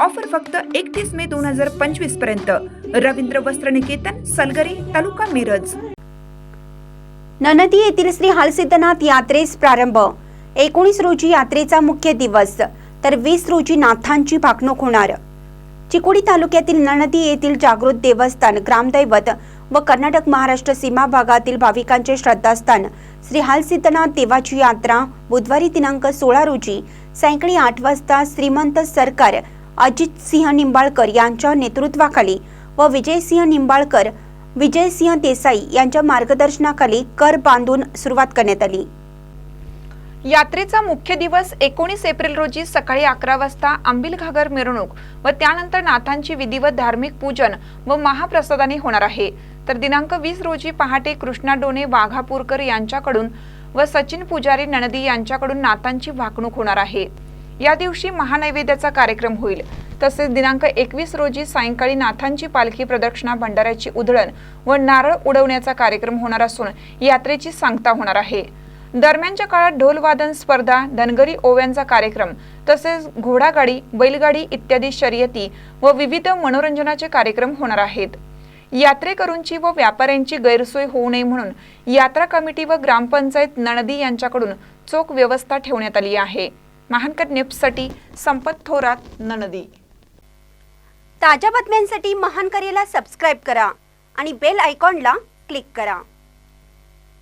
Offer फक्त एकतीस मे दोन हजार पंचवीसपर्यंत. रवींद्र वस्त्र निकेतन सलगरे तालुका मिरज. ननदी येथील श्री हालसिद्धनाथ यात्रेस प्रारंभ. एकोणीस रोजी यात्रेचा मुख्य दिवस तर वीस रोजी नाथांची भाकणूक होणार. चिकोडी तालुक्यातील ननदी येथील जागृत देवस्थान ग्रामदैवत व कर्नाटक महाराष्ट्र सीमा भागातील भाविकांचे श्रद्धास्थान श्री हालसिद्धनाथ देवाची यात्रा बुधवारी दिनांक सोळा रोजी सायंकाळी आठ वाजता श्रीमंत सरकार अजित सिंह निंबाळकर यांच्या नेतृत्वाखाली व विजयसिंह निंबाळकर विजयसिंह देसाई यांच्या मार्गदर्शनाखाली कर बांधून सुरुवात करण्यात आली. यात्रेचा मुख्य दिवस एकोणीस एप्रिल रोजी सकाळी अकरा वाजता आंबिल घागर मिरवणूक व त्यानंतर नाथांची विधिवत धार्मिक पूजन व महाप्रसादाने होणार आहे. तर दिनांक वीस रोजी पहाटे कृष्णा डोणे वाघापूरकर यांच्याकडून व सचिन पुजारी नणदी यांच्याकडून नाथांची वाकणूक होणार आहे. या दिवशी महानैवेद्याचा कार्यक्रम होईल. तसेच दिनांक एकवीस रोजी सायंकाळी नाथांची पालखी प्रदक्षिणा भंडाऱ्याची उधळण व नारळ उडवण्याचा कार्यक्रम होणार असून यात्रेची सांगता होणार आहे. दरम्यानच्या काळात ढोलवादन स्पर्धा धनगरी ओव्यांचा कार्यक्रम तसेच घोडागाडी बैलगाडी इत्यादी शर्यती व विविध मनोरंजनाचे कार्यक्रम होणार आहेत. यात्रेकरूंची व व्यापाऱ्यांची गैरसोय होऊ नये म्हणून यात्रा कमिटी व ग्रामपंचायत नणदी यांच्याकडून चोख व्यवस्था ठेवण्यात आली आहे. महानकर न्यूजसाठी संपत थोरात ननदी. ताज्या बातम्यांसाठी महानकरेला सबस्क्राईब करा आणि बेल आयकॉनला क्लिक करा.